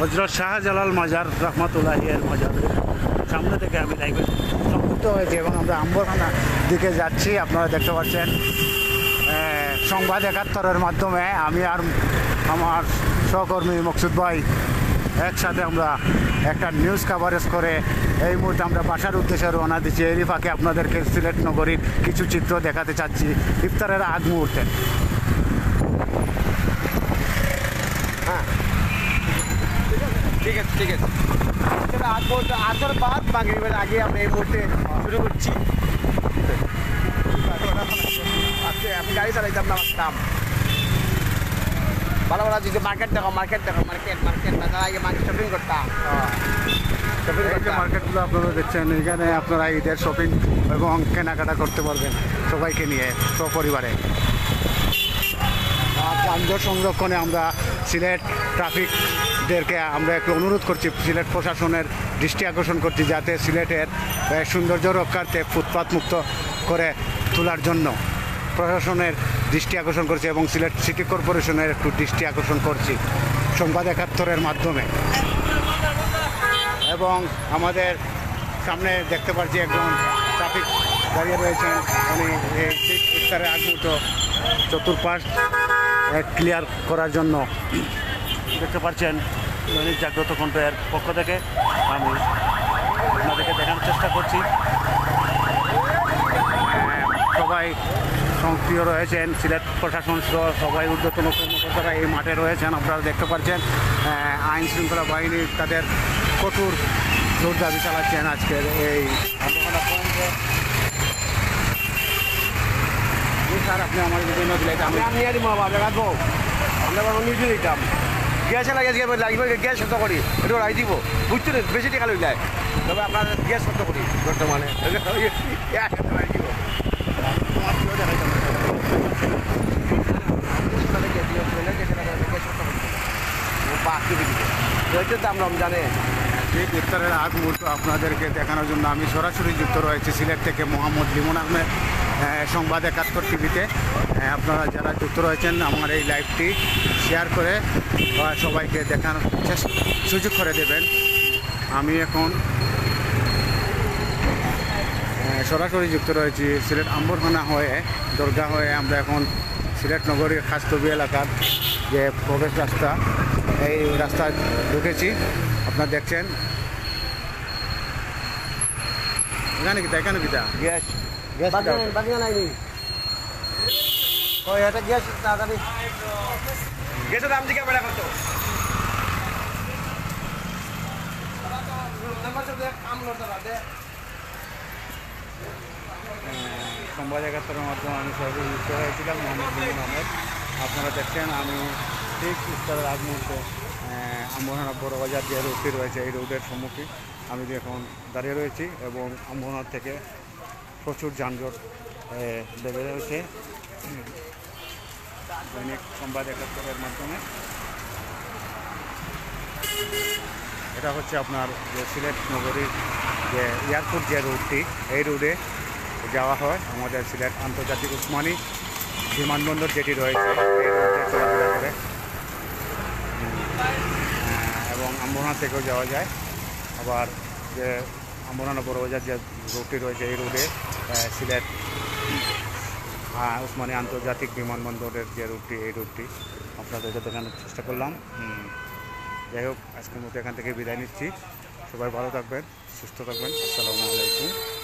হজরত শাহজালাল মাজার রহমতুল্লাহের মাজার। সামনে থেকে আমি লাইভে সংযুক্ত হয়েছি এবং আমরা আম্বরখানা দিকে যাচ্ছি, আপনারা দেখতে পাচ্ছেন। সংবাদ একাত্তরের মাধ্যমে আমি আর আমার সহকর্মী মকসুদ ভাই একসাথে আমরা একটা নিউজ কাভারেজ করে এই মুহূর্তে আমরা বাসার উদ্দেশ্যে রওনা দিচ্ছি। এরই ফাঁকে আপনাদেরকে সিলেট নগরীর কিছু চিত্র দেখাতে চাচ্ছি ইফতারের আগ মুহূর্তে। ঠিক আছে ঠিক আছে। সেটা আজ পর্যন্ত আসার বাদ মাগরিবের আগে আমরা এই মুহূর্তে শুরু করছি। আজকে আমি গাড়ি চালাইতাম না আমার কাম ভালো ভালো যদি মার্কেট দেখো মার্কেট দেখো মার্কেট মার্কেট না তার আগে মার্কেট শপিং করতাম মার্কেটগুলো আপনারা দেখছেন এখানে আপনারা ঈদের শপিং এবং কেনাকাটা করতে পারবেন সবাইকে নিয়ে সপরিবারে। যানজট সংরক্ষণে আমরা সিলেট ট্রাফিকদেরকে আমরা একটু অনুরোধ করছি, সিলেট প্রশাসনের দৃষ্টি আকর্ষণ করছি যাতে সিলেটের সৌন্দর্য রক্ষার্থে ফুটপাত মুক্ত করে তোলার জন্য প্রশাসনের দৃষ্টি আকর্ষণ করছি এবং সিলেট সিটি কর্পোরেশনের একটু দৃষ্টি আকর্ষণ করছি সংবাদ একাত্তরের মাধ্যমে। এবং আমাদের সামনে দেখতে পাচ্ছি একজন ট্রাফিক দাঁড়িয়ে রয়েছেন, উনি এই ইফতারের আগ চতুর্পাশ ক্লিয়ার করার জন্য। দেখতে পাচ্ছেন দৈনিক জাগ্রত কণ্ঠের পক্ষ থেকে আমি আপনাদেরকে দেখানোর চেষ্টা করছি। সবাই সক্রিয় রয়েছেন সিলেট প্রশাসন সহ সবাই ঊর্ধ্বতন কর্মকর্তারা এই মাঠে রয়েছেন আপনারা দেখতে পাচ্ছেন আইন শৃঙ্খলা বাহিনী তাদের কঠোর জোর দাবি চালাচ্ছেন আজকের এই আন্দোলন স্যার আপনি আমার বিভিন্ন দিলাইতে আমি আমি আর মামা আমি রাখব। আমরা কোনো নিউজ দিতাম গ্যাসে লাগে আজকে লাগবে গ্যাস শব্দ করি। একটু রাই দিব। বুঝতে না বেশি টাকা লই যায়। তবে আপনার গ্যাস শব্দ করি বর্তমানে। রাই দিব বাকি দিকে দাম ঠিক ইফতারের আগ মুহূর্ত আপনাদেরকে দেখানোর জন্য আমি সরাসরি যুক্ত রয়েছি সিলেট থেকে মোহাম্মদ লিমন আহমেদ আহ, সংবাদ একাত্তর টিভিতে। আপনারা যারা যুক্ত রয়েছেন আমার এই লাইভটি শেয়ার করে সবাইকে দেখানোর সুযোগ করে দেবেন। আমি এখন সরাসরি যুক্ত রয়েছি সিলেট আম্বরখানা হয়ে দরগা হয়ে। আমরা এখন সিলেট নগরীর খাস্তবি এলাকার যে প্রবেশ রাস্তা এই রাস্তায় ঢুকেছি। আপনারা দেখছেন? এখানে কিতা এখানে কিতা গ্যাস গ্যাস ওই এটা গ্যাস তাড়াতাড়ি গ্যাসের দাম দিকে বেড়া কত সংবাদ একাত্তরের মাধ্যমে আমি সরাসরি যুক্ত হয়েছিলাম মোহাম্মদ আহমেদ। আপনারা দেখছেন আমি ঠিক ইফতারের আগ মুহূর্তে আম্বরহানা বড় বাজার যে রোডটি রয়েছে, এই রোডের সম্মুখীন আমি এখন দাঁড়িয়ে রয়েছি এবং আম্বরহাট থেকে প্রচুর যানজট লেগে রয়েছে। দৈনিক সংবাদ একাত্তরের মাধ্যমে। এটা হচ্ছে আপনার যে সিলেট নগরীর যে এয়ারপোর্ট যে রুটটি এই রুটে যাওয়া হয় আমাদের সিলেট আন্তর্জাতিক উসমানী বিমানবন্দর যেটি রয়েছে, এই আহ, থেকেও যাওয়া যায়। আবার যে আম্বরহানা বড়বাজার যে রোডটি রয়েছে এই রোডে সিলেট উসমানী আন্তর্জাতিক বিমানবন্দরের যে রুটটি এই রুটটি আপনাদেরকে দেখানোর চেষ্টা করলাম। যাই হোক আজকের মতো এখান থেকে বিদায় নিচ্ছি। সবাই ভালো থাকবেন সুস্থ থাকবেন। আসসালামু আলাইকুম।